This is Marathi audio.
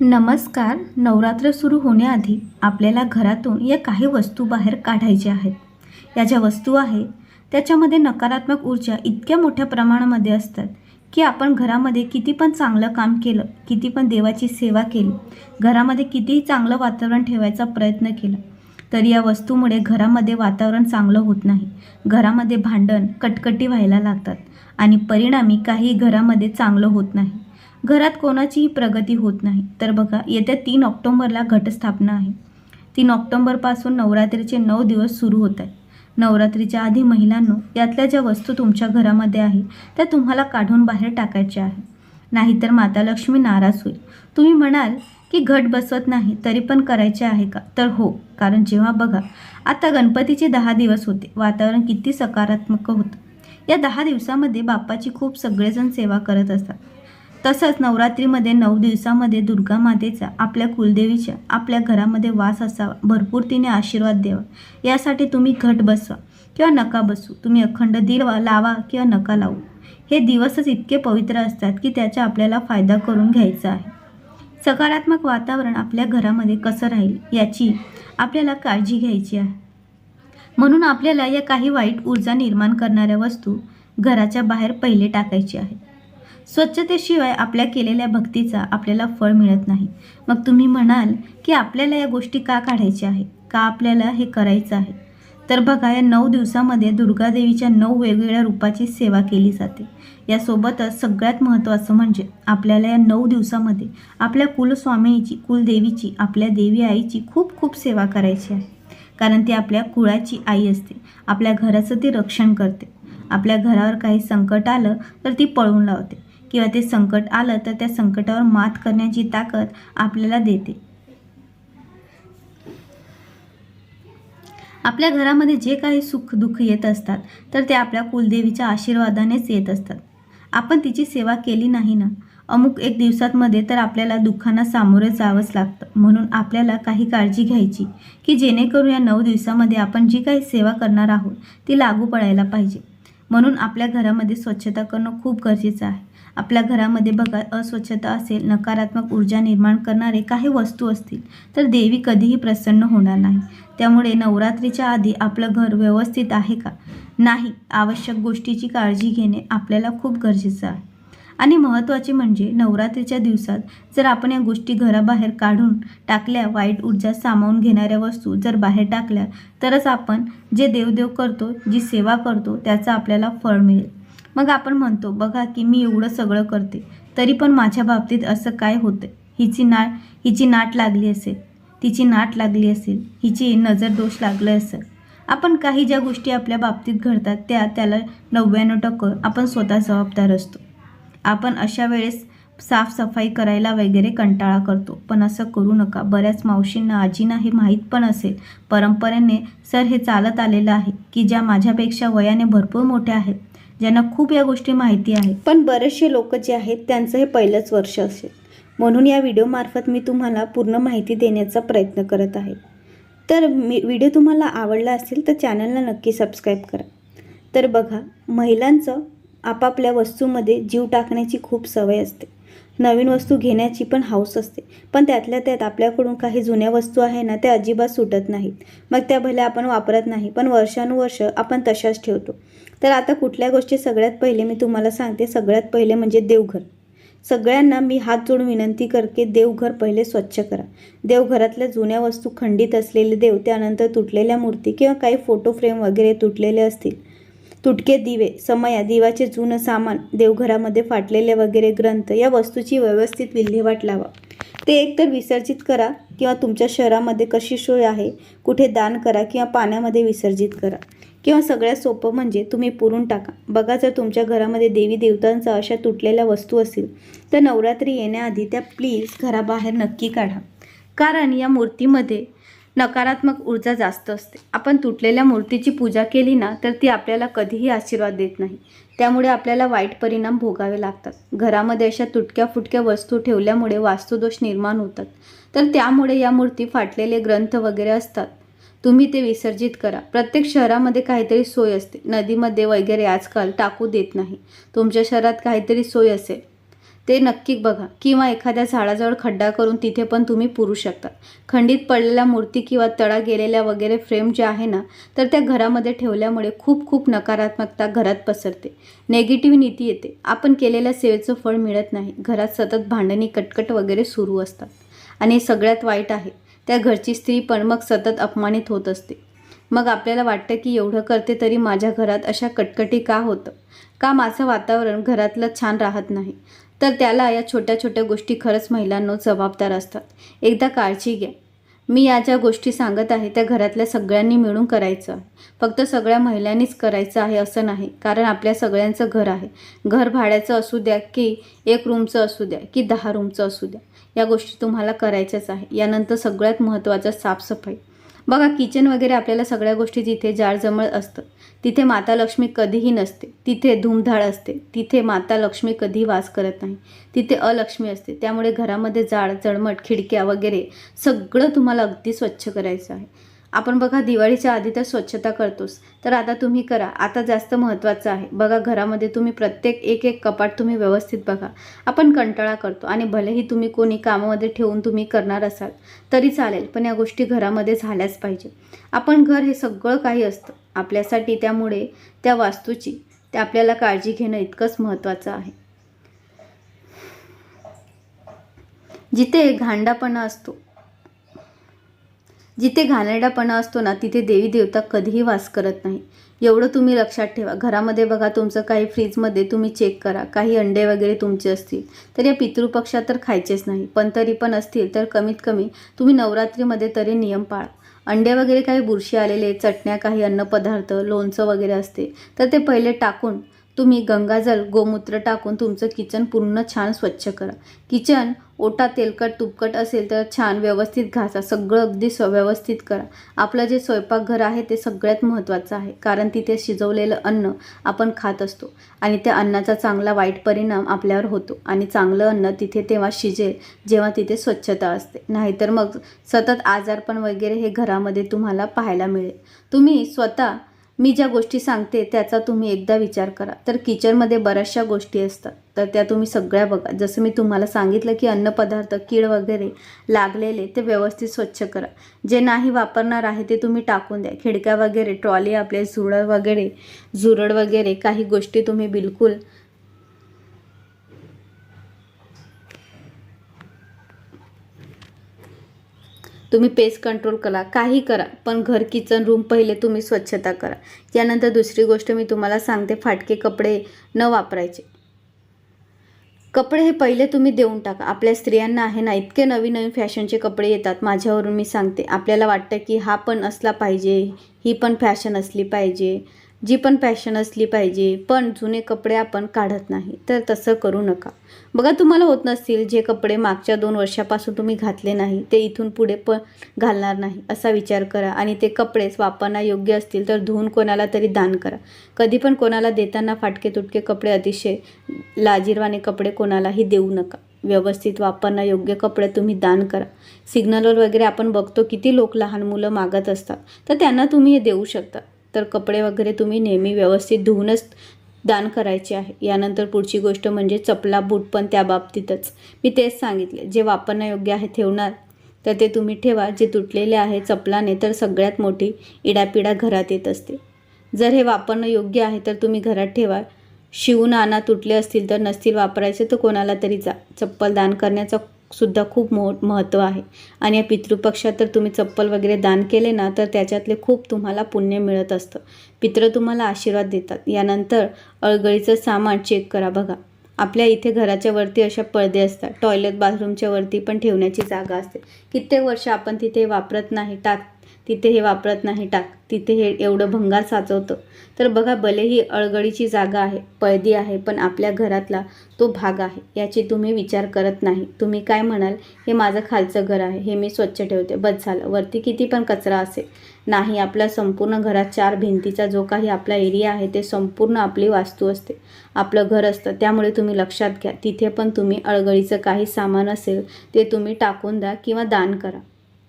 नमस्कार. नवरात्र सुरू होण्याआधी आपल्याला घरातून या काही वस्तू बाहेर काढायच्या आहेत. या ज्या वस्तू आहे त्याच्यामध्ये नकारात्मक ऊर्जा इतक्या मोठ्या प्रमाणामध्ये असतात की आपण घरामध्ये किती पण चांगलं काम केलं किती पण देवाची सेवा केली घरामध्ये कितीही चांगलं वातावरण ठेवायचा प्रयत्न केला तरी या वस्तूमुळे घरामध्ये वातावरण चांगलं होत नाही. घरामध्ये भांडण कटकटी व्हायला लागतात आणि परिणामी काही घरामध्ये चांगलं होत नाही. घरात कोणाचीही प्रगती होत नाही. तर बघा येत्या तीन ऑक्टोंबरला घटस्थापना आहे. तीन ऑक्टोंबरपासून नवरात्रीचे नऊ दिवस सुरू होत आहेत. नवरात्रीच्या आधी महिलांनो यातल्या ज्या वस्तू तुमच्या घरामध्ये आहे त्या तुम्हाला काढून बाहेर टाकायच्या आहे नाहीतर माता लक्ष्मी नाराज होईल. तुम्ही म्हणाल की घट बसवत नाही तरी पण करायचे आहे का? तर हो कारण जेव्हा बघा आता गणपतीचे दहा दिवस होते. वातावरण किती सकारात्मक होतं. या दहा दिवसामध्ये बाप्पाची खूप सगळेजण सेवा करत असतात. तसंच नवरात्रीमध्ये नऊ दिवसामध्ये दुर्गा मातेचा आपल्या कुलदेवीच्या आपल्या घरामध्ये वास असावा. भरपूर तिने आशीर्वाद द्यावा. यासाठी तुम्ही घट बसवा किंवा नका बसू. तुम्ही अखंड दिवा लावा किंवा नका लावू. हे दिवसच इतके पवित्र असतात की त्याचा आपल्याला फायदा करून घ्यायचा आहे. सकारात्मक वातावरण आपल्या घरामध्ये कसं राहील याची आपल्याला काळजी घ्यायची आहे. म्हणून आपल्याला या काही वाईट ऊर्जा निर्माण करणाऱ्या वस्तू घराच्या बाहेर पहिले टाकायची आहे स्वच्छतेशिवाय आपल्या केलेल्या भक्तीचा आपल्याला फळ मिळत नाही. मग तुम्ही म्हणाल की आपल्याला या गोष्टी का काढायच्या आहे का आपल्याला हे करायचं आहे? तर बघा या नऊ दिवसामध्ये दुर्गादेवीच्या नऊ वेगवेगळ्या रूपाची सेवा केली जाते. यासोबतच सगळ्यात महत्त्वाचं म्हणजे आपल्याला या नऊ दिवसामध्ये आपल्या कुलस्वामिनीची कुलदेवीची आपल्या देवी आईची खूप खूप सेवा करायची आहे. कारण ती आपल्या कुळाची आई असते. आपल्या घराचं ती रक्षण करते. आपल्या घरावर काही संकट आलं तर ती पळवून लावते. किंवा ते संकट आलं तर त्या संकटावर मात करण्याची ताकद आपल्याला देते. आपल्या घरामध्ये जे काही सुख दुःख येत असतात तर ते आपल्या कुलदेवीच्या आशीर्वादानेच येत असतात. आपण तिची सेवा केली नाही ना? अमुक एक दिवसांमध्ये तर आपल्याला दुःखांना सामोरे जावंच लागतं. म्हणून आपल्याला काही काळजी घ्यायची की जेणेकरून या नऊ दिवसामध्ये आपण जी काही सेवा करणार आहोत ती लागू पडायला पाहिजे. म्हणून आपल्या घरामध्ये स्वच्छता करणं खूप गरजेचं आहे. आपल्या घरामध्ये बघा अस्वच्छता असेल नकारात्मक ऊर्जा निर्माण करणारे काही वस्तू असतील तर देवी कधीही प्रसन्न होणार नाही. त्यामुळे नवरात्रीच्या आधी आपलं घर व्यवस्थित आहे का? नाही. आवश्यक गोष्टीची काळजी घेणे आपल्याला खूप गरजेचं आहे. आणि महत्त्वाचे म्हणजे नवरात्रीच्या दिवसात जर आपण या गोष्टी घराबाहेर काढून टाकल्या वाईट ऊर्जा सामावून घेणाऱ्या वस्तू जर बाहेर टाकल्या तरच आपण जे देवदेव करतो जी सेवा करतो त्याचं आपल्याला फळ मिळेल. मग आपण म्हणतो बघा की मी एवढं सगळं करते तरी पण माझ्या बाबतीत असं काय होतं हिची नाट हिची नाट लागली असेल तिची नाट लागली असेल हिची नजर दोष लागलं असेल. आपण काही ज्या गोष्टी आपल्या बाबतीत घडतात त्या त्याला नव्याण्णव टक्के आपण स्वतः जबाबदार असतो. आपण अशा वेळेस साफसफाई करायला वगैरे कंटाळा करतो. पण असं करू नका. बऱ्याच मावशींना आजींना हे माहीत पण असेल. परंपरेने सर हे चालत आलेलं आहे की ज्या माझ्यापेक्षा वयाने भरपूर मोठ्या आहेत ज्यांना खूप या गोष्टी माहिती आहेत. पण बरेचसे लोक जे आहेत त्यांचं हे पहिलंच वर्ष असेल. म्हणून या व्हिडिओमार्फत मी तुम्हाला पूर्ण माहिती देण्याचा प्रयत्न करत आहे. तर मी व्हिडिओ तुम्हाला आवडला असेल तर चॅनलला नक्की सबस्क्राईब करा. तर बघा महिलांचं आपापल्या वस्तूमध्ये जीव टाकण्याची खूप सवय असते. नवीन वस्तू घेण्याची पण हाऊस असते. पण त्यातल्या त्यात आपल्याकडून काही जुन्या वस्तू आहे ना त्या अजिबात सुटत नाहीत. मग त्या भल्या आपण वापरत नाही पण वर्षानुवर्ष आपण तशाच ठेवतो. तर आता कुठल्या गोष्टी सगळ्यात पहिले मी तुम्हाला सांगते. सगळ्यात पहिले म्हणजे देवघर. सगळ्यांना मी हात जोडून विनंती करते देवघर पहिले स्वच्छ करा. देवघरातल्या जुन्या वस्तू खंडित असलेले देव त्यानंतर तुटलेल्या मूर्ती किंवा काही फोटो फ्रेम वगैरे तुटलेले असतील. तुटके दिवे समया दिवाचे जुनं सामान देवघरामध्ये फाटलेले वगैरे ग्रंथ या वस्तूची व्यवस्थित विल्हेवाट लावा. ते एकतर विसर्जित करा किंवा तुमच्या शहरामध्ये कशी सोय आहे कुठे दान करा किंवा पाण्यामध्ये विसर्जित करा. किंवा सगळ्यात सोपं म्हणजे तुम्ही पुरून टाका. बघा जर तुमच्या घरामध्ये देवी देवतांचा अशा तुटलेल्या वस्तू असतील तर नवरात्री येण्याआधी त्या प्लीज घराबाहेर नक्की काढा. कारण या मूर्तीमध्ये नकारात्मक ऊर्जा जास्त असते. आपण तुटलेल्या मूर्तीची पूजा केली ना तर ती आपल्याला कधीही आशीर्वाद देत नाही. त्यामुळे आपल्याला वाईट परिणाम भोगावे लागतात. घरामध्ये अशा तुटक्या फुटक्या वस्तू ठेवल्यामुळे वास्तुदोष निर्माण होतात. तर त्यामुळे या मूर्ती फाटलेले ग्रंथ वगैरे असतात. तुम्ही ते विसर्जित करा. प्रत्येक शहरामध्ये काहीतरी सोय असते. नदीमध्ये वगैरे आजकाल टाकू देत नाही. तुमच्या शहरात काहीतरी सोय असेल. ते नक्की बघा. किंवा एखाद्या झाडाजवळ खड्डा करून तिथे पण तुम्ही पुरू शकता. खंडित पडलेल्या मूर्ती किंवा तळा गेलेल्या वगैरे फ्रेम जे आहे ना तर त्या घरामध्ये ठेवल्यामुळे खूप खूप नकारात्मकता घरात पसरते. नेगेटिव्ह नीती येते. आपण केलेल्या सेवेचं फळ मिळत नाही. घरात सतत भांडणी कटकट वगैरे सुरू असतात. आणि हे सगळ्यात वाईट आहे. त्या घरची स्त्री पण मग सतत अपमानित होत असते. मग आपल्याला वाटतं की एवढं करते तरी माझ्या घरात अशा कटकटी का होतं? का माझं वातावरण घरातलं छान राहत नाही? तर त्याला या छोट्या छोट्या गोष्टी खरंच महिलांनो जबाबदार असतात. एकदा काळजी घ्या. मी या ज्या गोष्टी सांगत आहे त्या घरातल्या सगळ्यांनी मिळून करायचं आहे. फक्त सगळ्या महिलांनीच करायचं आहे असं नाही कारण आपल्या सगळ्यांचं घर आहे. घर भाड्याचं असू द्या की एक रूमचं असू द्या की दहा रूमचं असू द्या. या गोष्टी तुम्हाला करायच्याच आहे. यानंतर सगळ्यात महत्त्वाचं साफसफाई. बघा किचन वगैरे आपल्याला सगळ्या गोष्टी जिथे जाळजमळ असतं तिथे माता लक्ष्मी कधीही नसते. तिथे धूमधाळ असते. तिथे माता लक्ष्मी कधीही वास करत नाही. तिथे अलक्ष्मी असते. त्यामुळे घरामध्ये जाळ जळमट खिडक्या वगैरे सगळं तुम्हाला अगदी स्वच्छ करायचं आहे. आपण बघा दिवाळीच्या आधी तर स्वच्छता करतोच. तर आता तुम्ही करा. आता जास्त महत्त्वाचं आहे. बघा घरामध्ये तुम्ही प्रत्येक एक एक कपाट तुम्ही व्यवस्थित बघा. आपण कंटाळा करतो आणि भलेही तुम्ही कोणी कामामध्ये ठेवून तुम्ही करणार असाल तरी चालेल पण या गोष्टी घरामध्ये झाल्याच पाहिजे. आपण घर हे सगळं काही असतं. आपल्यासाठी त्यामुळे त्या वास्तूची ते आपल्याला काळजी घेणं इतकंच महत्त्वाचं आहे. जिथे घांडापणा असतो जिथे घाणेरडापणा असतो ना तिथे देवी देवता कधीही वास करत नाही. एवढं तुम्ही लक्षात ठेवा. घरामध्ये बघा तुमचं काही फ्रीजमध्ये तुम्ही चेक करा. काही अंडे वगैरे तुमचे असतील तर या पितृपक्षात तर खायचेच नाही. पण तरी पण असतील तर कमीत कमी तुम्ही नवरात्रीमध्ये तरी नियम पाळा. अंडे वगैरे काही बुरशी आलेले चटण्या काही अन्नपदार्थ लोणचं वगैरे असते तर ते पहिले टाकून तुम्ही गंगाजल गोमूत्र टाकून तुमचं किचन पूर्ण छान स्वच्छ करा. किचन ओटा तेलकट तुपकट असेल तर छान व्यवस्थित घासा. सगळं अगदी स व्यवस्थित करा. आपलं जे स्वयंपाकघर आहे ते सगळ्यात महत्त्वाचं आहे. कारण तिथे शिजवलेलं अन्न आपण खात असतो आणि त्या अन्नाचा चांगला वाईट परिणाम आपल्यावर होतो आणि चांगलं अन्न तिथे तेव्हा शिजेल जेव्हा तिथे स्वच्छता असते. नाहीतर मग सतत आजारपण वगैरे हे घरामध्ये तुम्हाला पाहायला मिळेल. तुम्ही स्वतः मी ज्या गोष्टी सांगते त्याचा तुम्ही एकदा विचार करा. तर किचनमध्ये बऱ्याचशा गोष्टी असतात. तर त्या तुम्ही सगळ्या बघा. जसं मी तुम्हाला सांगितलं की अन्नपदार्थ कीड वगैरे लागलेले ते व्यवस्थित स्वच्छ करा. जे नाही वापरणार आहे ते तुम्ही टाकून द्या. खिडक्या वगैरे ट्रॉली आपले झुरळ वगैरे झुरळ वगैरे काही गोष्टी तुम्ही बिलकुल तुम्ही पेस्ट कंट्रोल करा. काही करा पण घर किचन रूम पहिले तुम्ही स्वच्छता करा. यानंतर दुसरी गोष्ट मी तुम्हाला सांगते फाटके कपडे न वापरायचे. कपडे हे पहिले तुम्ही देऊन टाका. आपल्या स्त्रियांना आहे ना इतके नवीन नवीन फॅशनचे कपडे येतात. माझ्यावरून मी सांगते. आपल्याला वाटतं की हा पण असला पाहिजे ही पण फॅशन असली पाहिजे. जी पण फॅशन असली पाहिजे पण जुने कपडे आपण काढत नाही तर तसं करू नका. बघा तुम्हाला होत नसतील जे कपडे मागच्या दोन वर्षापासून तुम्ही घातले नाही ते इथून पुढे पण घालणार नाही असा विचार करा. आणि ते कपडेच वापरण्यायोग्य योग्य असतील तर धुवून कोणाला तरी दान करा. कधी पण कोणाला देताना फाटके तुटके कपडे अतिशय लाजीरवाने कपडे कोणालाही देऊ नका. व्यवस्थित वापरण्यायोग्य कपडे तुम्ही दान करा. सिग्नलवर वगैरे आपण बघतो किती लोक लहान मुलं मागत असतात तर त्यांना तुम्ही हे देऊ शकता. तर कपडे वगैरे तुम्ही नेहमी व्यवस्थित धुवूनच दान करायचे आहे. यानंतर पुढची गोष्ट म्हणजे चपला बूट पण त्या बाबतीतच. मी तेच सांगितले. जे वापरण्यायोग्य आहे ठेवणार तर ते तुम्ही ठेवा. जे तुटलेले आहे चपलाने तर सगळ्यात मोठी इडापिडा घरात येत असते. जर हे वापरणं योग्य आहे तर तुम्ही घरात ठेवा. शिवून आणा तुटले असतील तर नसतील वापरायचे तर कोणाला तरी जा. चप्पल दान करण्याचा सुद्धा खूप मो महत्त्व आहे. आणि या पितृपक्षात तर तुम्ही चप्पल वगैरे दान केले ना तर त्याच्यातले खूप तुम्हाला पुण्य मिळत असतं. पित्र तुम्हाला आशीर्वाद देतात. यानंतर अळगळीचं सामान चेक करा बघा. आपल्या इथे घराच्या वरती अशा पडदे असतात. टॉयलेट बाथरूमच्या वरती पण ठेवण्याची जागा असते. कित्येक वर्ष आपण तिथे वापरत नाही. टाक तिथे हे वापरत नाही टाक. तिथे हे एवढं भंगार साचवतं. तर बघा भलेही अळगडीची जागा आहे पळदी आहे पण आपल्या घरातला तो भाग आहे याची तुम्ही विचार करत नाही. तुम्ही काय म्हणाल? हे माझं खालचं घर आहे हे मी स्वच्छ ठेवते. बस झालं. वरती किती पण कचरा असेल. नाही आपल्या संपूर्ण घरात चार भिंतीचा जो काही आपला एरिया आहे ते संपूर्ण आपली वास्तू असते. आपलं घर असतं. त्यामुळे तुम्ही लक्षात घ्या. तिथे पण तुम्ही अळगळीचं काही सामान असेल ते तुम्ही टाकून द्या किंवा दान करा.